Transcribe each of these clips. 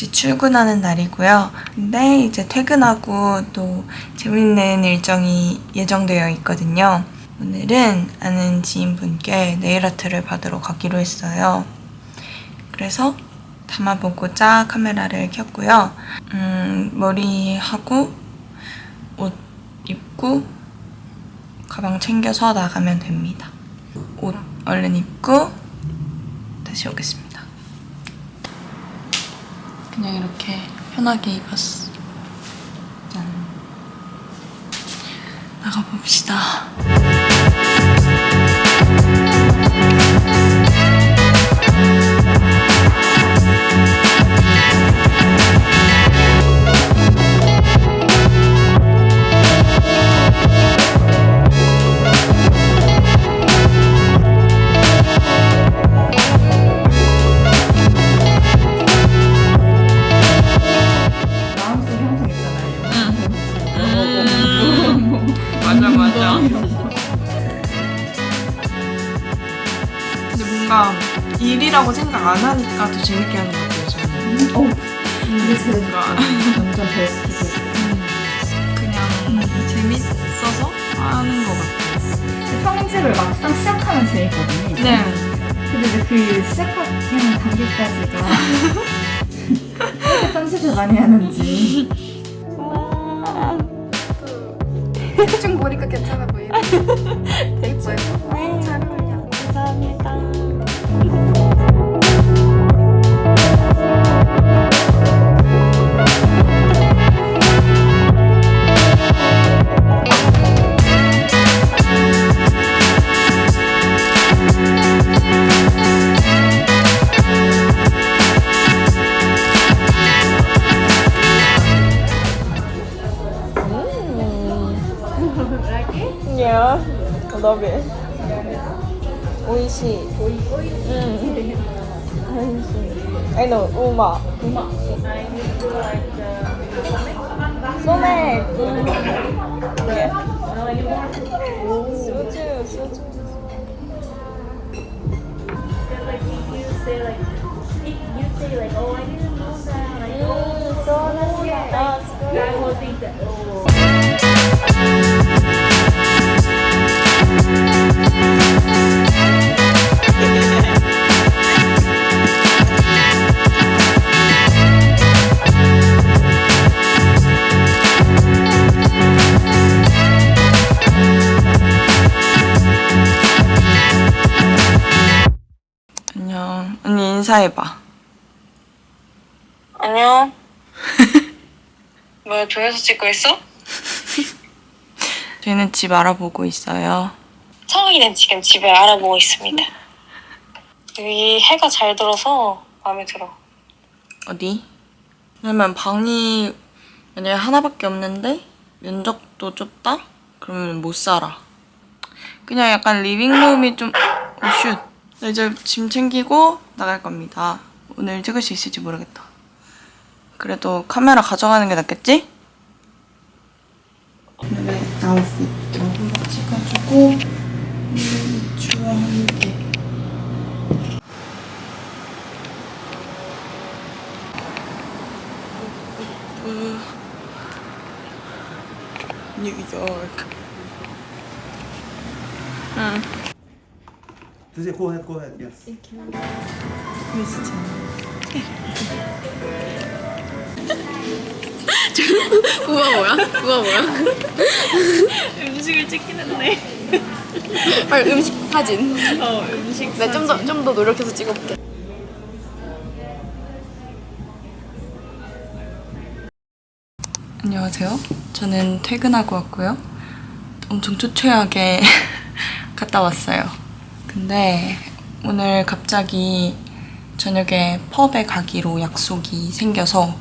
역시 출근하는 날이고요. 근데 이제 퇴근하고 또 재밌는 일정이 예정되어 있거든요. 오늘은 아는 지인분께 네일 아트를 받으러 가기로 했어요. 그래서 담아보고자 카메라를 켰고요. 음, 머리하고 옷 입고 가방 챙겨서 나가면 됩니다. 옷 얼른 입고 다시 오겠습니다. 그냥 이렇게 편하게 입었어. 짠. 나가봅시다. 일이라고 생각 안 하니까 더 재밌게 하는 것 같아요 저는. 어, 이게 제일 뭔가 완전 베스트고. 그냥 재밌어서 하는 것 같아요. 편집을 막상 시작하면 재밌거든요. 네. 근데 이제 그 시작하는 단계까지가 어떻게 많이 하는지. 대충 보니까 괜찮아 보이네. 대충. 잘 어울려. 감사합니다. Yeah, I love it. Mm. I know, uma. Uma. 소맥. 음. Yeah. 소주, 소주. 인사해봐. 안녕. 뭐야, 조회수 찍고 있어? 저희는 집 알아보고 있어요. 성희는 지금 집을 알아보고 있습니다. 여기 해가 잘 들어서 마음에 들어. 어디? 왜냐면 방이 만약에 하나밖에 없는데 면적도 좁다? 그러면 못 살아. 그냥 약간 리빙룸이 좀... 오 슛. 나 이제 짐 챙기고 나갈 겁니다. 오늘 찍을 수 있을지 모르겠다. 그래도 카메라 가져가는 게 낫겠지? 오늘의 아웃핏 한번 찍어주고 주와 함께 뉴욕. Go ahead. Go ahead. Yes. 우와 뭐야? 우와 뭐야? 음식을 찍긴 했네. 빨리 음식 사진. 어, 음식 내가 좀더 좀 더 노력해서 찍어볼게. 안녕하세요. 저는 퇴근하고 왔고요. 엄청 초췌하게 갔다 왔어요. 근데 오늘 갑자기 저녁에 펍에 가기로 약속이 생겨서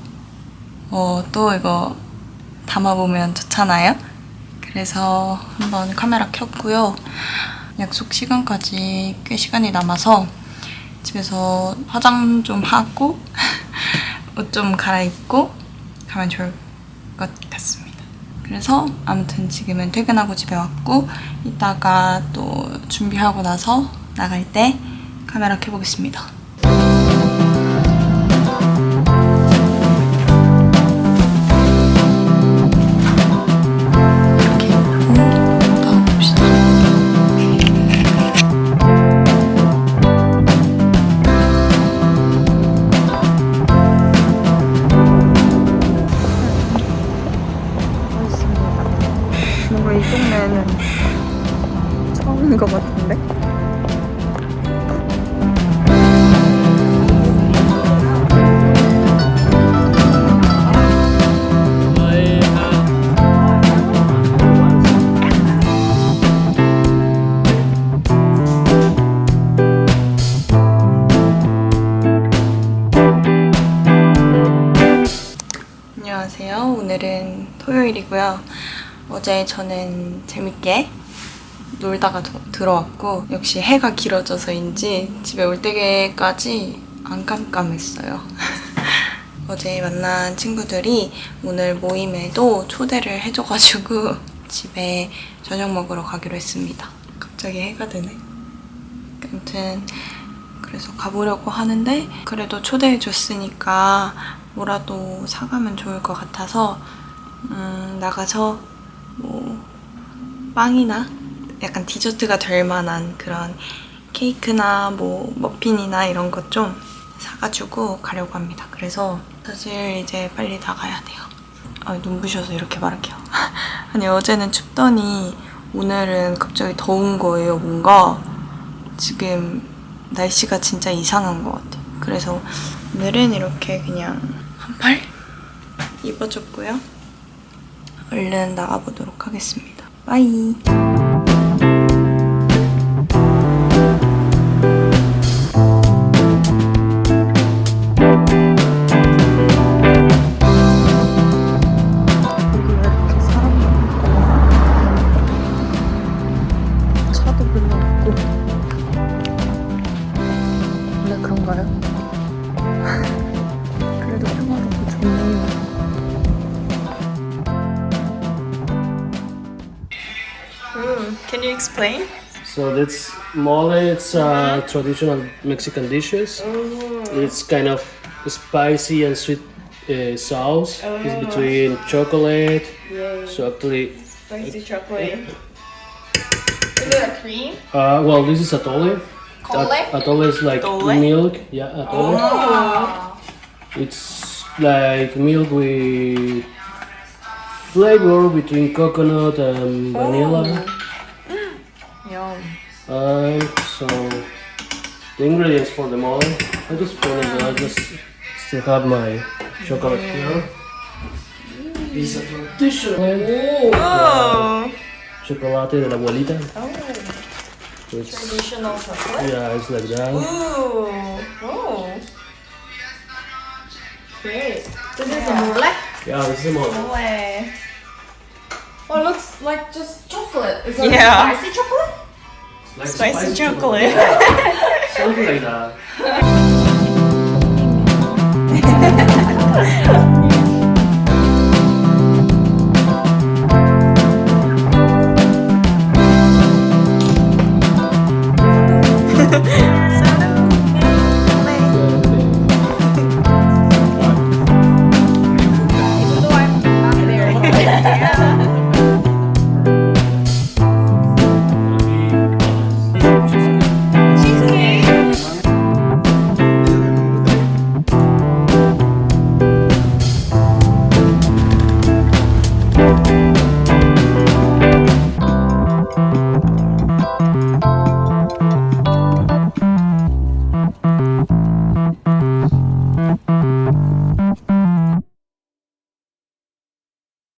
어, 또 이거 담아보면 좋잖아요. 그래서 한번 카메라 켰고요. 약속 시간까지 꽤 시간이 남아서 집에서 화장 좀 하고 옷 좀 갈아입고 가면 좋을 것 같습니다. 그래서 아무튼 지금은 퇴근하고 집에 왔고 이따가 또 준비하고 나서 나갈 때 카메라 켜보겠습니다. 오늘은 토요일이고요. 어제 저는 재밌게 놀다가 도- 들어왔고 역시 해가 길어져서인지 집에 올 때까지 안 깜깜했어요. 어제 만난 친구들이 오늘 모임에도 초대를 해줘가지고 집에 저녁 먹으러 가기로 했습니다. 갑자기 해가 드네. 아무튼 그래서 가보려고 하는데 그래도 초대해줬으니까 뭐라도 사가면 좋을 것 같아서 음, 나가서 뭐 빵이나 약간 디저트가 될 만한 그런 케이크나 뭐 머핀이나 이런 것 좀 사가지고 가려고 합니다. 그래서 사실 이제 빨리 나가야 돼요. 아, 눈부셔서 이렇게 말할게요. 아니 어제는 춥더니 오늘은 갑자기 더운 거예요. 뭔가 지금 날씨가 진짜 이상한 것 같아요. 그래서 오늘은 이렇게 그냥 한팔 입어줬고요. 얼른 나가보도록 하겠습니다. 빠이. 원래 그런가요? 그래도 평화롭고 좋네요. Can you explain? So that's mole. It's uh, traditional Mexican dishes. It's kind of spicy and sweet uh, sauce. It's between chocolate. So actually, Spicy chocolate. Is it a cream? uh, well, this is atole. At- atole is like Atole? milk. Yeah, atole. It's like milk with flavor between coconut and vanilla. Yum. Uh, so the ingredients for the mole, I just it. I just still have my chocolate here. This is a traditional Oh. chocolate de la abuelita. It's, Traditional chocolate. yeah, it's like that. Ooh. Oh. Great. This is a mole. Yeah, this is mole. Way. Oh, it looks like just chocolate. Is that Yeah. spicy chocolate? Like Spicy chocolate. Yeah, something like that.